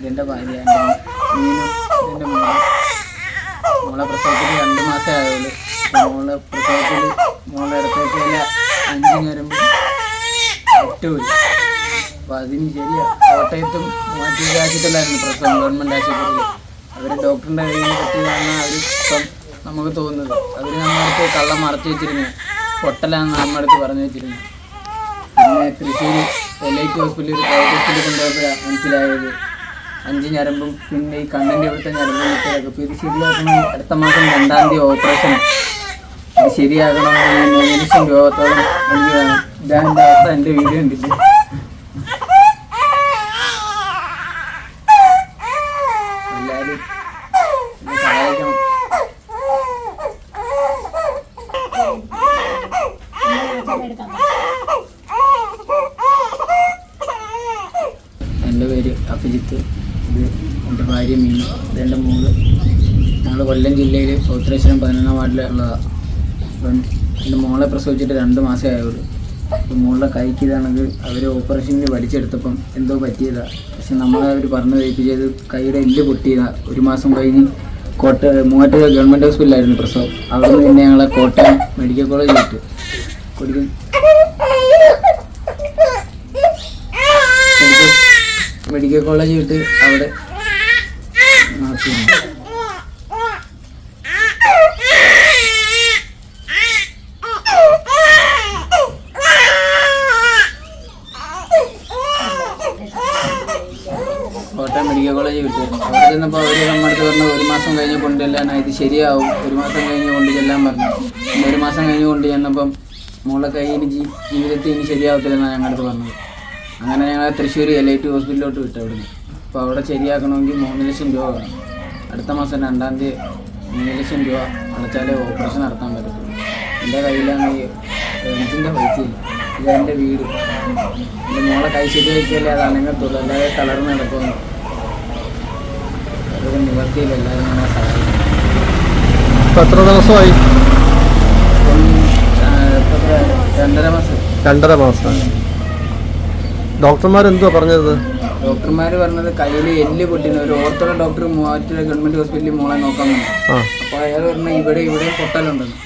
ഇതെന്റെ ഭാര്യ എന്റെ മോൾ. മോളെ പ്രസവത്തിൽ രണ്ട് മാസമേ ആയുള്ളൂ. മോളെ പ്രസവത്തിൽ മോളെ ഇടത്തേക്കല്ല അഞ്ച് ഞരമ്പ് ഏറ്റവും അപ്പം അതിന് ശരിയാ. കോട്ടയത്തും മാറ്റി ആശുപത്രിയിലായിരുന്നു പ്രസവം ഗവൺമെന്റ് ആശുപത്രിയിൽ. അവർ ഡോക്ടറിന്റെ കയ്യിൽ പറ്റിയതാണ് അവർ ഇപ്പം നമുക്ക് തോന്നുന്നത്. അവർ നമ്മളടുത്ത് കള്ളം മറച്ചു വെച്ചിരുന്നു. പൊട്ടലാണ് നമ്മളടുത്ത് പറഞ്ഞു വെച്ചിരുന്നു. പിന്നെ തൃശ്ശൂർ ടി ഹോസ്പിറ്റലിൽ ഒരു പ്രൈവറ്റ് ഹോസ്പിറ്റലിൽ കൊണ്ടുപോയപ്പോഴാണ് മനസ്സിലായത്. അഞ്ച് ഞരമ്പും പിന്നെ ഈ കണ്ണിന്റെ ഇവിടുത്തെ ഞരമ്പും ഇപ്പോൾ ഇത് ശരിയാക്കണം? അടുത്ത മാസം രണ്ടാം തീയതി ഓപ്പറേഷൻ ഇത് ശരിയാക്കണമെങ്കിൽ ലക്ഷം രൂപത്തോളം എനിക്ക് വേണം. ഇതാണ് എന്റെ അവസ്ഥ എന്റെ വീഡിയോ ഉണ്ട് എല്ലാവരും എന്റെ പേര് അഭിജിത്ത്. ഇത് എന്റെ ഭാര്യ മീനു. ഇതെന്റെ മോൾ. ഞങ്ങൾ കൊല്ലം ജില്ലയിൽ പൗത്രേശ്വരം പതിനൊന്നാം വാർഡിലുള്ളതാണ് അപ്പം എന്റെ മോളെ പ്രസവിച്ചിട്ട് രണ്ട് മാസമേ ആയുള്ളൂ. അപ്പം മോളുടെ കൈക്ക് ഇതാണെങ്കിൽ അവർ ഓപ്പറേഷനിൽ വലിച്ചെടുത്തപ്പം എന്തോ പറ്റിയതാണ് പക്ഷെ നമ്മളെ അവർ പറഞ്ഞു കഴിപ്പിച്ചത് കൈയുടെ എല്ല് പൊട്ടിയതാണ് ഒരു മാസം കഴിഞ്ഞ് കോട്ട മൂവാറ്റുപുഴ ഗവൺമെന്റ് ഹോസ്പിറ്റലായിരുന്നു പ്രസവം. അവിടെ നിന്ന് പിന്നെ ഞങ്ങളെ കോട്ടയം മെഡിക്കൽ കോളേജിൽ വിട്ടു. കൊടുക്കും. മെഡിക്കൽ കോളേജ് വിട്ട് അവിടെ കോട്ടയം മെഡിക്കൽ കോളേജ് വിട്ടു അവിടെ ചെന്നപ്പോൾ അവർ നമ്മളടുത്ത് പറഞ്ഞു ഒരു മാസം കഴിഞ്ഞ് കൊണ്ടുചെല്ലാൻ ഇത് ശരിയാവും. ഒരു മാസം കഴിഞ്ഞ് കൊണ്ട് ചെല്ലാൻ പറഞ്ഞു. ഒരു മാസം കഴിഞ്ഞ് കൊണ്ട് ചെന്നപ്പം മോളെ കൈ ഇനി ജീവിതത്തിൽ ഇനി ശരിയാവത്തില്ലെന്നാണ് ഞങ്ങളടുത്ത് പറഞ്ഞത്. അങ്ങനെ ഞങ്ങൾ തൃശ്ശൂർ എൽ ഐ ടി ഹോസ്പിറ്റലിലോട്ട് വിട്ടു അവിടുന്ന്. അപ്പോൾ അവിടെ ശരിയാക്കണമെങ്കിൽ മൂന്ന് ലക്ഷം രൂപ വേണം. അടുത്ത മാസം രണ്ടാം തീയതി മൂന്ന് ലക്ഷം രൂപ അടച്ചാലേ ഓപ്പറേഷൻ നടത്താൻ പറ്റത്തുള്ളൂ. എന്റെ കയ്യിലാണെങ്കിൽ റെന്റിന്റെ പൈസ. ഇല്ല ഇത് എന്റെ വീട്. എന്റെ മോളെ കൈ ശരി വയ്ക്കല്ലേ അത് അനങ്ങത്തുള്ളൂ. അല്ലാതെ തളർന്ന് നടക്കുന്നു അതൊരു നിവർത്തിയില്ല എല്ലാവരും ഞങ്ങളെ സഹായിക്കും എത്ര ദിവസമായി? രണ്ടര മാസം. രണ്ടര മാസമായി ഡോക്ടർമാർ എന്തുവാ പറഞ്ഞത്? ഡോക്ടർമാർ പറഞ്ഞത് കയ്യിൽ എല്ല് പൊട്ടിന് ഒരു ഓർത്തോ ഡോക്ടർ മൂവാറ്റുപുഴ ഗവൺമെന്റ് ഹോസ്പിറ്റലിൽ മോളെ നോക്കാൻ വന്നു. അപ്പോൾ അയാൾ പറഞ്ഞു ഇവിടെ ഇവിടെ പൊട്ടലുണ്ടെന്ന്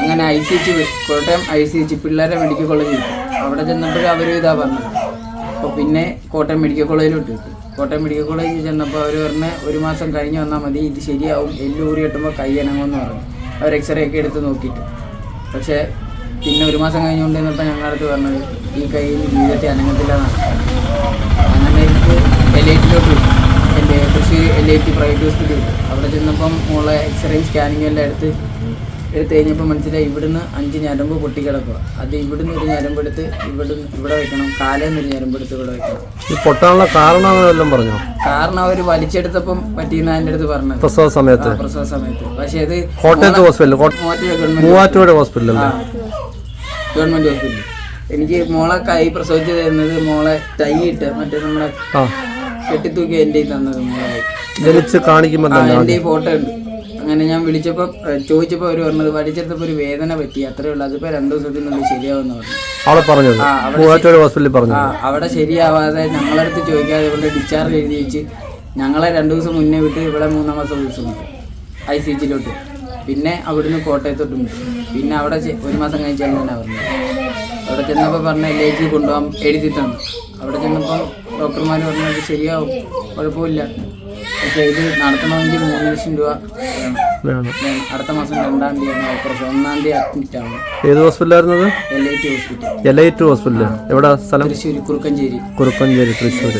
അങ്ങനെ I C H Kottayam I C H പിള്ളേരെ മെഡിക്കൽ കോളേജിൽ അവിടെ ചെന്നപ്പോഴും അവർ ഇതാ പറഞ്ഞത്. അപ്പോൾ പിന്നെ കോട്ടയം മെഡിക്കൽ കോളേജിലോട്ട് വിട്ടു കോട്ടയം മെഡിക്കൽ കോളേജിൽ ചെന്നപ്പോൾ അവർ പറഞ്ഞ ഒരു മാസം കഴിഞ്ഞ് വന്നാൽ മതി ഇത് ശരിയാവും. എല്ല് ഊറി കിട്ടുമ്പോൾ കൈ അനങ്ങുമെന്ന് പറഞ്ഞു. അവർ എക്സ്റേ ഒക്കെ എടുത്ത് നോക്കിയിട്ട്. പക്ഷേ പിന്നെ ഒരു മാസം കഴിഞ്ഞുകൊണ്ട് നിന്നപ്പോൾ ഞങ്ങളുടെ അടുത്ത് പറഞ്ഞത് ഈ കയ്യിൽ ജീവിതത്തെ അനങ്ങത്തില്ല അങ്ങനെ എനിക്ക് എൽ ഐ ടിയിലോട്ട് വിട്ടു. എന്റെ Thrissur L I T private ഹോസ്പിറ്റലിൽ അവിടെ ചെന്നപ്പം മോളെ എക്സ്റേയും സ്കാനിങ്ങും എല്ലാം എടുത്ത് എടുത്ത് കഴിഞ്ഞപ്പോൾ മനസ്സിലായി ഇവിടുന്ന് അഞ്ച് ഞരമ്പ് പൊട്ടിക്കിടക്കുക അത് ഇവിടുന്ന് ഒരു ഞരമ്പ് എടുത്ത് ഇവിടുന്ന് ഇവിടെ വെക്കണം. കാലേന്ന് ഒരു ഞരമ്പ് എടുത്ത് ഇവിടെ വെക്കണം. ഈ പൊട്ടാനുള്ള കാരണം പറഞ്ഞു? കാരണം അവർ വലിച്ചെടുത്തപ്പം പറ്റിയെന്ന് എന്റെ അടുത്ത് പറഞ്ഞു പ്രസവ സമയത്ത്. പ്രസവ സമയത്ത്. പക്ഷേ അത് കോട്ടയത്ത് ഹോസ്പിറ്റൽ മൂവാറ്റുപുഴ ഗവൺമെന്റ് ഹോസ്പിറ്റലല്ലേ ഹോസ്പിറ്റലിൽ എനിക്ക് മോളെ കൈ പ്രസവിച്ച് തരുന്നത് മോളെ ടൈ ഇട്ട് മറ്റേ നമ്മളെ കെട്ടിത്തൂക്കി എന്റെ തന്നത് മോളെ. ജനിച്ച് കാണിക്കുമ്പോൾ എന്റെ ഫോട്ടോ ഉണ്ട്. അങ്ങനെ ഞാൻ വിളിച്ചപ്പോൾ ചോദിച്ചപ്പോൾ അവർ പറഞ്ഞത് വലിച്ചെടുത്തപ്പോൾ ഒരു വേദന പറ്റി അത്രേ ഉള്ളൂ. അതിപ്പോൾ രണ്ടു ദിവസത്തിനുള്ളിൽ ശരിയാവുമെന്ന് പറഞ്ഞു. അവിടെ പറഞ്ഞത്? ഹോസ്പിറ്റലിൽ പറഞ്ഞു അവിടെ ശരിയാവാതെ ഞങ്ങളടുത്ത് ചോദിക്കാതെ ഇവിടെ ഡിസ്ചാർജ് എഴുതി വെച്ച് ഞങ്ങളെ രണ്ടു ദിവസം മുന്നേ വിട്ട് ഇവിടെ മൂന്നാം മാസം ദിവസം ഐ സി എച്ചിലോട്ട് പിന്നെ അവിടുന്ന് കോട്ടയത്തോട്ട് വിട്ടു പിന്നെ അവിടെ ഒരു മാസം കഴിഞ്ഞ് ചെല്ലാനാണ് പറഞ്ഞു അവിടെ ചെന്നപ്പോൾ പറഞ്ഞ ലേക്ക് കൊണ്ടുപോകാൻ എഴുതി തന്നു അവിടെ ചെന്നപ്പോൾ ഡോക്ടർമാർ പറഞ്ഞത് ശരിയാവും കുഴപ്പമില്ല. പക്ഷേ ഇത് നടത്തണമെങ്കിൽ മൂന്ന് ലക്ഷം രൂപ വേണം. അടുത്ത മാസം രണ്ടാം തീയതി ഓപ്പറേഷൻ. ഒന്നാം തീയതി അഡ്മിറ്റ് ആവും ഏത് ഹോസ്പിറ്റലായിരുന്നത് L I T hospital to hospital എവിടെ സ്ഥലം? തൃശ്ശൂർ കുറുക്കഞ്ചേരി. കുറുക്കഞ്ചേരി തൃശ്ശൂർ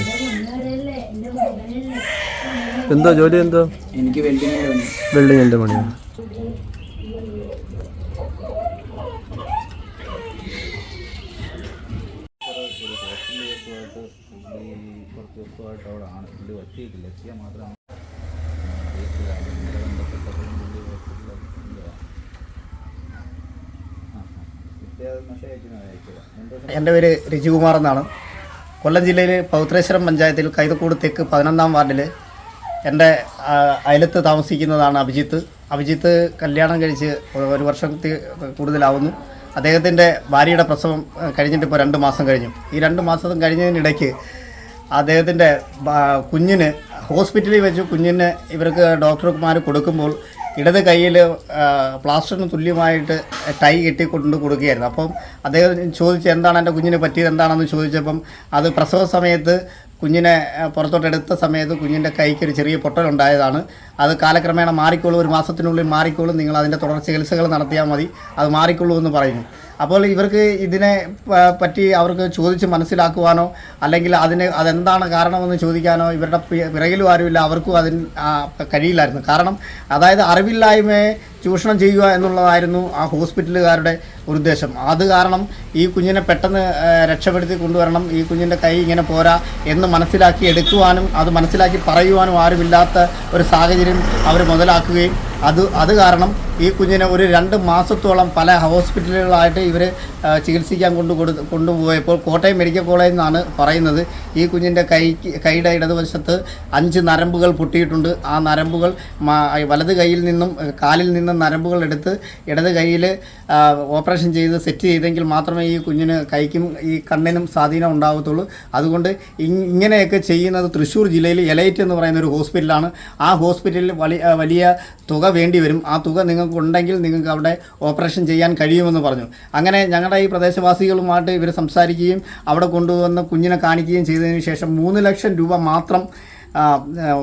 എന്തോ ജോലി എന്തോ? എനിക്ക് വെൽഡിങ്ങിന്റെ പണി. വെൽഡിങ്ങിന്റെ പണിയാണ് എന്റെ പേര് രജികുമാർ എന്നാണ്. കൊല്ലം ജില്ലയിൽ പൗത്രേശ്വരം പഞ്ചായത്തിൽ കൈതക്കൂട് തെക്ക് പതിനൊന്നാം വാർഡിൽ എന്റെ അയലത്ത് താമസിക്കുന്നതാണ് അഭിജിത്ത്. അഭിജിത്ത് കല്യാണം കഴിച്ച് ഒരു വർഷത്തിൽ കൂടുതലാവുന്നു. അദ്ദേഹത്തിന്റെ ഭാര്യയുടെ പ്രസവം കഴിഞ്ഞിട്ട് ഇപ്പോൾ രണ്ട് മാസം കഴിഞ്ഞു. ഈ രണ്ട് മാസം കഴിഞ്ഞതിനിടയ്ക്ക് അദ്ദേഹത്തിന്റെ കുഞ്ഞിന് ഹോസ്പിറ്റലിൽ വെച്ച് കുഞ്ഞിന് ഇവർക്ക് ഡോക്ടർമാർ കൊടുക്കുമ്പോൾ ഇടത് കയ്യിൽ പ്ലാസ്റ്ററിന് തുല്യമായിട്ട് ടൈ കെട്ടി കൊണ്ട് കൊടുക്കുകയായിരുന്നു. അപ്പം അദ്ദേഹം ചോദിച്ചു എന്താണ് എന്റെ കുഞ്ഞിനെ പറ്റിയത്? എന്താണെന്ന് ചോദിച്ചപ്പം അത് പ്രസവ സമയത്ത് കുഞ്ഞിനെ പുറത്തോട്ട് എടുത്ത സമയത്ത് കുഞ്ഞിന്റെ കൈക്ക് ഒരു ചെറിയ പൊട്ടലുണ്ടായതാണ് അത് കാലക്രമേണ മാറിക്കോളും. ഒരു മാസത്തിനുള്ളിൽ മാറിക്കോളും. നിങ്ങൾ അതിന്റെ തുടർ ചികിത്സകൾ നടത്തിയാൽ മതി. അത് മാറിക്കൊള്ളൂ എന്ന് പറയുന്നു. അപ്പോൾ ഇവർക്ക് ഇതിനെ പറ്റി അവർക്ക് ചോദിച്ച് മനസ്സിലാക്കുവാനോ അല്ലെങ്കിൽ അതിന് അതെന്താണ് കാരണമെന്ന് ചോദിക്കാനോ ഇവരുടെ പിറകിലും ആരുമില്ല. അവർക്കും അതിന് കഴിയില്ലായിരുന്നു. കാരണം അതായത് അറിവില്ലായ്മയെ ചൂഷണം ചെയ്യുക എന്നുള്ളതായിരുന്നു ആ ഹോസ്പിറ്റലുകാരുടെ ഒരു ഉദ്ദേശം. അത് കാരണം ഈ കുഞ്ഞിനെ പെട്ടെന്ന് രക്ഷപ്പെടുത്തി കൊണ്ടുവരണം ഈ കുഞ്ഞിന്റെ കൈ ഇങ്ങനെ പോരാ എന്ന് മനസ്സിലാക്കി എടുക്കുവാനും അത് മനസ്സിലാക്കി പറയുവാനും ആരുമില്ലാത്ത ഒരു സാഹചര്യം അവർ മുതലാക്കുകയും അത് അത് കാരണം ഈ കുഞ്ഞിനെ ഒരു രണ്ട് മാസത്തോളം പല ഹോസ്പിറ്റലുകളായിട്ട് ഇവർ ചികിത്സിക്കാൻ കൊണ്ട് കൊടു കൊണ്ടുപോയപ്പോൾ കോട്ടയം മെഡിക്കൽ കോളേജിൽ നിന്നാണ് പറയുന്നത് ഈ കുഞ്ഞിന്റെ കൈ കൈയുടെ ഇടതുവശത്ത് അഞ്ച് നരമ്പുകൾ പൊട്ടിയിട്ടുണ്ട്. ആ നരമ്പുകൾ വലത് കൈയിൽ നിന്നും കാലിൽ നിന്നും നരമ്പുകൾ എടുത്ത് ഇടത് കൈയിൽ ഓപ്പറേഷൻ ചെയ്ത് സെറ്റ് ചെയ്തെങ്കിൽ മാത്രമേ ഈ കുഞ്ഞിന് കൈക്കും ഈ കണ്ണിനും സ്വാധീനം ഉണ്ടാകത്തുള്ളൂ അതുകൊണ്ട് ഇങ്ങനെയൊക്കെ ചെയ്യുന്നത് തൃശ്ശൂർ ജില്ലയിൽ എലൈറ്റ് എന്ന് പറയുന്ന ഒരു ഹോസ്പിറ്റലാണ്. ആ ഹോസ്പിറ്റലിൽ വലിയ വലിയ തുക വേണ്ടി വരും. ആ തുക നിങ്ങൾക്ക് ഉണ്ടെങ്കിൽ നിങ്ങൾക്ക് അവിടെ ഓപ്പറേഷൻ ചെയ്യാൻ കഴിയുമെന്ന് പറഞ്ഞു. അങ്ങനെ ഞങ്ങളുടെ ഈ പ്രദേശവാസികളുമായിട്ട് ഇവർ സംസാരിക്കുകയും അവിടെ കൊണ്ടുവന്ന് കുഞ്ഞിനെ കാണിക്കുകയും ചെയ്തതിന് ശേഷം മൂന്ന് ലക്ഷം രൂപ മാത്രം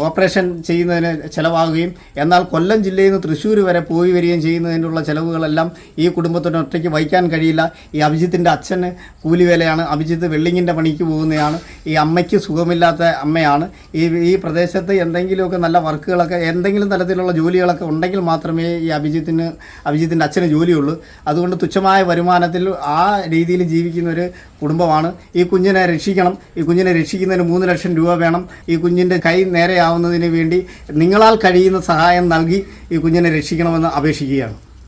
ഓപ്പറേഷൻ ചെയ്യുന്നതിന് ചിലവാകുകയും എന്നാൽ കൊല്ലം ജില്ലയിൽ നിന്ന് തൃശ്ശൂർ വരെ പോയി വരികയും ചെയ്യുന്നതിനുള്ള ചിലവുകളെല്ലാം ഈ കുടുംബത്തിന് ഒറ്റയ്ക്ക് വഹിക്കാൻ കഴിയില്ല. ഈ അഭിജിത്തിന്റെ അച്ഛന് കൂലിവേലയാണ്. അഭിജിത്ത് വെള്ളിങ്ങിന്റെ പണിക്ക് പോകുന്നതാണ്. ഈ അമ്മയ്ക്ക് സുഖമില്ലാത്ത അമ്മയാണ്. ഈ ഈ പ്രദേശത്ത് എന്തെങ്കിലുമൊക്കെ നല്ല വർക്കുകളൊക്കെ എന്തെങ്കിലും തരത്തിലുള്ള ജോലികളൊക്കെ ഉണ്ടെങ്കിൽ മാത്രമേ ഈ അഭിജിത്തിന് അഭിജിത്തിന്റെ അച്ഛന് ജോലിയുള്ളൂ. അതുകൊണ്ട് തുച്ഛമായ വരുമാനത്തിൽ ആ രീതിയിൽ ജീവിക്കുന്ന ഒരു കുടുംബമാണ്. ഈ കുഞ്ഞിനെ രക്ഷിക്കണം. ഈ കുഞ്ഞിനെ രക്ഷിക്കുന്നതിന് മൂന്ന് ലക്ഷം രൂപ വേണം. ഈ കുഞ്ഞിന്റെ കൈ നേരെയാവുന്നതിന് വേണ്ടി നിങ്ങളാൽ കഴിയുന്ന സഹായം നൽകി ഈ കുഞ്ഞിനെ രക്ഷിക്കണമെന്ന് അപേക്ഷിക്കുകയാണ്.